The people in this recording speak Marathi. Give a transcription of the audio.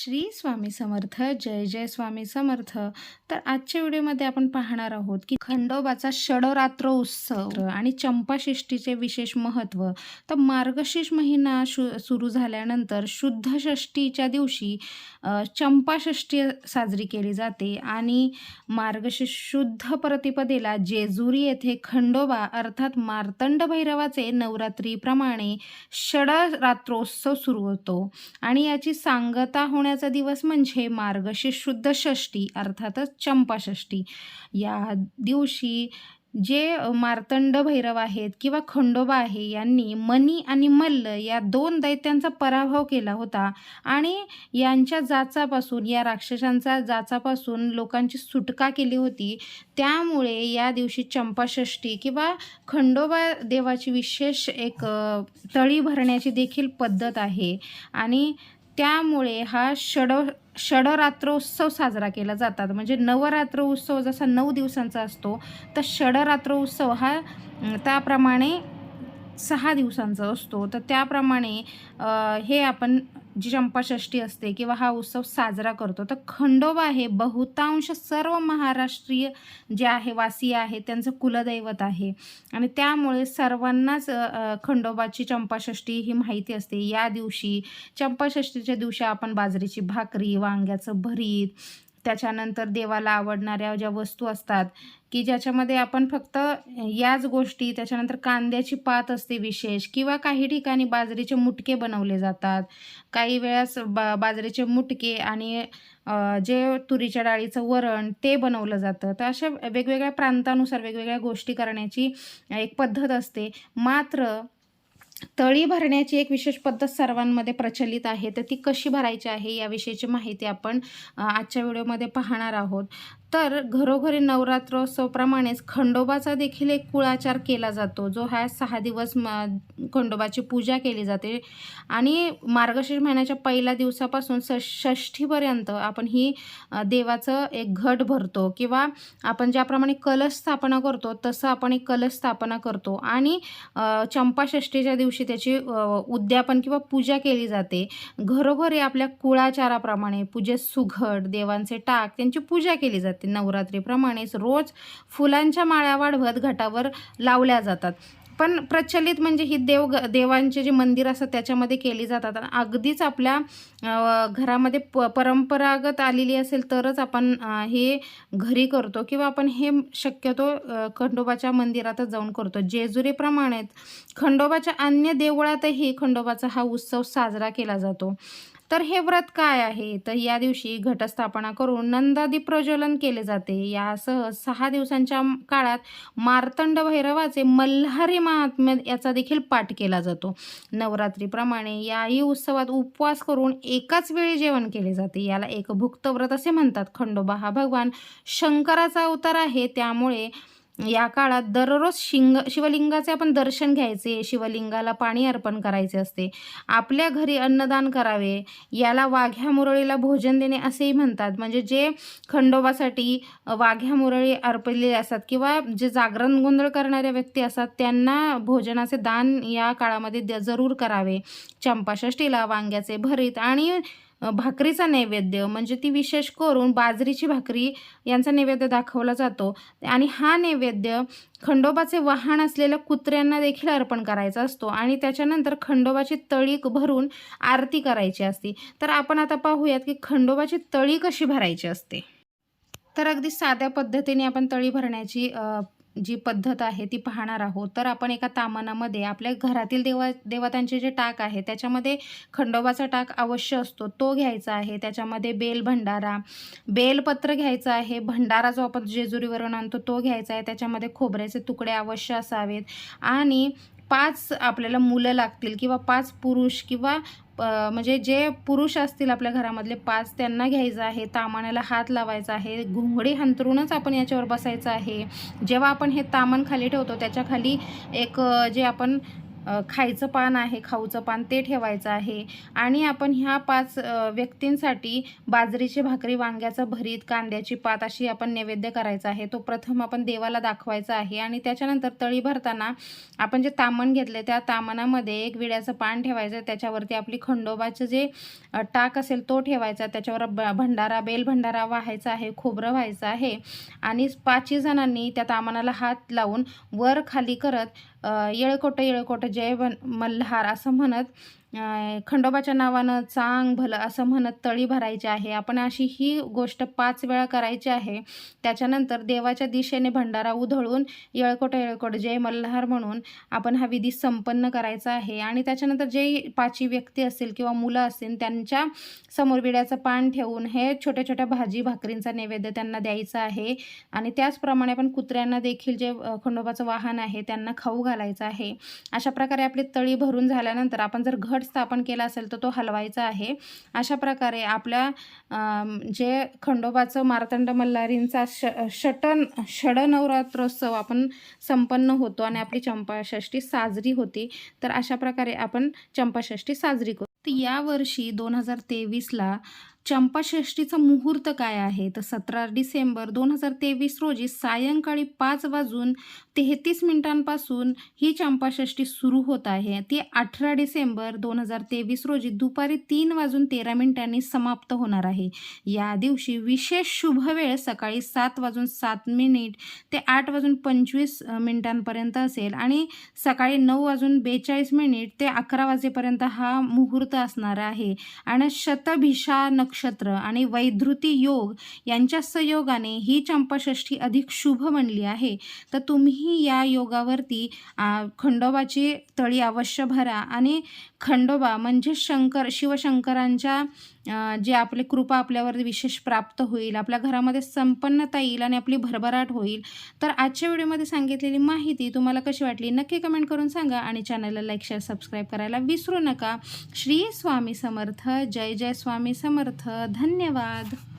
श्री स्वामी समर्थ जय जय स्वामी समर्थ. तर आजच्या व्हिडिओमध्ये आपण पाहणार आहोत की खंडोबाचा षडरात्र उत्सव आणि चंपाषष्ठीचे विशेष महत्त्व. तर मार्गशीर्ष महिना शु सुरू झाल्यानंतर शुद्ध षष्टीच्या दिवशी चंपाषष्ठी साजरी केली जाते आणि मार्गशीर्ष शुद्ध प्रतिपदेला जेजुरी येथे खंडोबा अर्थात मार्तंड भैरवाचे नवरात्रीप्रमाणे षडरात्रोत्सव सुरू होतो. आणि याची सांगता होण्या करण्याचा दिवस म्हणजे मार्गशीर्ष शुद्ध षष्टी अर्थातच चंपाषष्ठी या दिवशी जे मार्तंड भैरव आहेत किंवा खंडोबा आहे यांनी मनी आणि मल्ल या दोन दैत्यांचा पराभव केला होता आणि यांच्या जाचापासून या राक्षसांचा जाचापासून लोकांची सुटका केली होती. त्यामुळे या दिवशी चंपाषष्ठी किंवा खंडोबा देवाची विशेष एक तळी भरण्याची देखील पद्धत आहे. आणि त्यामुळे हा षड षडरात्रोत्सव साजरा केला जातात. म्हणजे नवरात्र उत्सव जसा नऊ दिवसांचा असतो तर षडरात्र उत्सव हा त्याप्रमाणे सहा दिवसांचा असतो. तर त्याप्रमाणे हे आपण जी चंपाषष्ठी असते किंवा हा उत्सव साजरा करतो तर खंडोबा हे बहुतांश सर्व महाराष्ट्रीय जे आहे वासी आहे त्यांचं कुलदैवत आहे. आणि त्यामुळे सर्वांनाच खंडोबाची चंपाषष्ठी ही माहिती असते. या दिवशी चंपाषष्ठीच्या दिवशी आपण बाजरीची भाकरी वांग्याचं भरीत त्याच्यानंतर देवाला आवडणाऱ्या ज्या वस्तू असतात की ज्याच्यामध्ये आपण फक्त याच गोष्टी त्याच्यानंतर कांद्याची पात असते विशेष किंवा काही ठिकाणी बाजरीचे मुटके बनवले जातात. काही वेळास बा बाजरीचे मुटके आणि जे तुरीच्या डाळीचं वरण ते बनवलं जातं. तर अशा वेगवेगळ्या प्रांतानुसार वेगवेगळ्या गोष्टी करण्याची एक पद्धत असते. मात्र तळी भरण्याची एक विशेष पद्धत सर्वांमध्ये प्रचलित आहे. तर ती कशी भरायची आहे याविषयीची माहिती आपण आजच्या व्हिडिओमध्ये पाहणार आहोत. तर घरोघरी नवरात्रोत्सवप्रमाणेच खंडोबाचा देखील एक कुळाचार केला जातो जो हा सहा दिवस म खंडोबाची पूजा केली जाते. आणि मार्गशीर्ष महिन्याच्या पहिल्या दिवसापासून ष षष्ठीपर्यंत आपण ही देवाचं एक घट भरतो किंवा आपण ज्याप्रमाणे कलश स्थापना करतो तसं आपण एक कलश स्थापना करतो. आणि चंपाषष्ठीच्या दिवशी दिवशी त्याची उद्यापन किंवा पूजा केली जाते. घरोघरी आपल्या कुळाचाराप्रमाणे पूजेत सुघड देवांचे टाक त्यांची पूजा केली जाते नवरात्रीप्रमाणेच. रोज फुलांच्या माळ्या वाढवत घटावर लावल्या जातात. पण प्रचलित म्हणजे ही देव देवांचे जे मंदिर असतात त्याच्यामध्ये केली जातात. आणि अगदीच आपल्या घरामध्ये प परंपरागत आलेली असेल तरच आपण हे घरी करतो किंवा आपण हे शक्यतो खंडोबाच्या मंदिरातच जाऊन करतो. जेजुरीप्रमाणेच खंडोबाच्या अन्य देवळातही खंडोबाचा हा उत्सव साजरा केला जातो. तर हे व्रत काय आहे? तर या दिवशी घटस्थापना करून नंदादी प्रज्वलन केले जाते. यासह सहा दिवसांच्या काळात मार्तंड भैरवाचे मल्हारी महात्म्य याचा देखील पाठ केला जातो. नवरात्रीप्रमाणे याही उत्सवात उपवास करून एकाच वेळी जेवण केले जाते. याला एक भुक्त व्रत असे म्हणतात. खंडोबा हा भगवान शंकराचा अवतार आहे. त्यामुळे या काळात दररोज शिंग शिवलिंगाचे आपण दर्शन घ्यायचे शिवलिंगाला पाणी अर्पण करायचे असते. आपल्या घरी अन्नदान करावे याला वाघ्या मुरळीला भोजन देणे असेही म्हणतात. म्हणजे जे खंडोबासाठी वाघ्या मुरळी अर्पलेले असतात किंवा जे जागरण गोंधळ करणाऱ्या व्यक्ती असतात त्यांना भोजनाचे दान या काळामध्ये द- जरूर करावे. चंपाषष्ठीला वांग्याचे भरीत आणि भाकरीचा नैवेद्य म्हणजे ती विशेष करून बाजरीची भाकरी यांचा नैवेद्य दाखवला जातो. आणि हा नैवेद्य खंडोबाचे वाहन असलेल्या कुत्र्यांना देखील अर्पण करायचा असतो आणि त्याच्यानंतर खंडोबाची तळी भरून आरती करायची असते. तर आपण आता पाहूयात की खंडोबाची तळी कशी भरायची असते. तर अगदी साध्या पद्धतीने आपण तळी भरण्याची जी पद्धत आहे ती पाहणार आहोत. तर आपण एका तामनामध्ये आपल्या घरातील देवा देवतांचे जे टाक आहे त्याच्यामध्ये खंडोबाचा टाक अवश्य असतो. तो घ्यायचा आहे. त्याच्यामध्ये बेल भंडारा बेलपत्र घ्यायचं आहे. भंडारा जो आपण जेजुरीवरून आणतो तो घ्यायचा आहे. त्याच्यामध्ये खोबऱ्याचे तुकडे अवश्य असावेत. आणि पाच आपल्याला मुलं लागतील किंवा पाच पुरुष किंवा म्हणजे जे पुरुष असतील आपल्या घरामधले पाच त्यांना घ्यायचं आहे तामाण्याला हात लावायचा आहे घुंगडी हंतरूनच आपण याच्यावर बसायचं आहे. जेव्हा आपण हे तामण खाली ठेवतो त्याच्याखाली एक जे आपण खायचं पान आहे खाऊचं पान ते ठेवायचं आहे. आणि आपण ह्या पाच व्यक्तींसाठी बाजरीची भाकरी वांग्याचं भरीत कांद्याची पात अशी आपण नैवेद्य करायचं आहे. तो प्रथम आपण देवाला दाखवायचा आहे आणि त्याच्यानंतर तळी भरताना आपण जे तामण घेतले त्या तामणामध्ये एक विड्याचं पान ठेवायचं त्याच्यावरती आपली खंडोबाचं जे टाक असेल तो ठेवायचा त्याच्यावर ब भंडारा बेल भंडारा व्हायचा आहे खोबरं व्हायचं आहे आणि पाचही जणांनी त्या तामणाला हात लावून वर खाली करत येळकोटं येळकोटं जय वन मल्हार असं म्हणत खंडोबाच्या नावानं चांग भलं असं म्हणत तळी भरायची आहे. आपण अशी ही गोष्ट पाच वेळा करायची आहे. त्याच्यानंतर देवाच्या दिशेने भंडारा उधळून येळकोट येळकोट जय मल्हार म्हणून आपण हा विधी संपन्न करायचा आहे. आणि त्याच्यानंतर जे पाची व्यक्ती असतील किंवा मुलं असतील त्यांच्यासमोर विड्याचं पान ठेवून हे छोट्या छोट्या भाजी भाकरींचा नैवेद्य त्यांना द्यायचा आहे. आणि त्याचप्रमाणे आपण कुत्र्यांना देखील जे खंडोबाचं वाहन आहे त्यांना खाऊ घालायचं आहे. अशा प्रकारे आपली तळी भरून झाल्यानंतर आपण जर घट स्थापन केला असेल तर तो हलवायचा आहे. अशा प्रकारे आपल्या जे खंडोबाचं मार्तंड मल्हारींचा श षटन षडनवरात्रोत्सव आपण संपन्न होतो आणि आपली चंपाषष्ठी साजरी होती तर अशा प्रकारे आपण चंपाषष्ठी साजरी करतो तर यावर्षी दोन हजार तेवीसला चंपाषष्ठीचा मुहूर्त काय आहे? तर सतरा डिसेंबर दोन हजार तेवीस रोजी सायंकाळी पाच वाजून तेहतीस मिनिटांपासून ही चंपाषष्ठी सुरू होत आहे. ती अठरा डिसेंबर दोन हजार तेवीस रोजी दुपारी तीन वाजून तेरा मिनिटांनी समाप्त होणार आहे. या दिवशी विशेष शुभवेळ सकाळी सात वाजून सात मिनिट ते आठ वाजून पंचवीस मिनिटांपर्यंत असेल आणि सकाळी नऊ वाजून बेचाळीस मिनिट ते अकरा वाजेपर्यंत हा मुहूर्त असणार आहे. आणि शतभिषा नक्षत्र आणि वैधृती योग यांच्या संयोगाने ही चंपाषष्ठी अधिक शुभ बनली आहे. तर तुम्ही या योगावरती खंडोबाची तळी अवश्य भरा आणि खंडोबा म्हणजे शंकर शिवशंकरांच्या जे आपले कृपा आपल्यावर विशेष प्राप्त होईल आपल्या घरामध्ये संपन्नता येईल आणि आपली भरभराट होईल. तर आजच्या व्हिडिओमध्ये सांगितलेली माहिती तुम्हाला कशी वाटली नक्की कमेंट करून सांगा आणि चॅनलला लाईक शेअर सबस्क्राईब करायला विसरू नका. श्री स्वामी समर्थ. जय जय स्वामी समर्थ. धन्यवाद।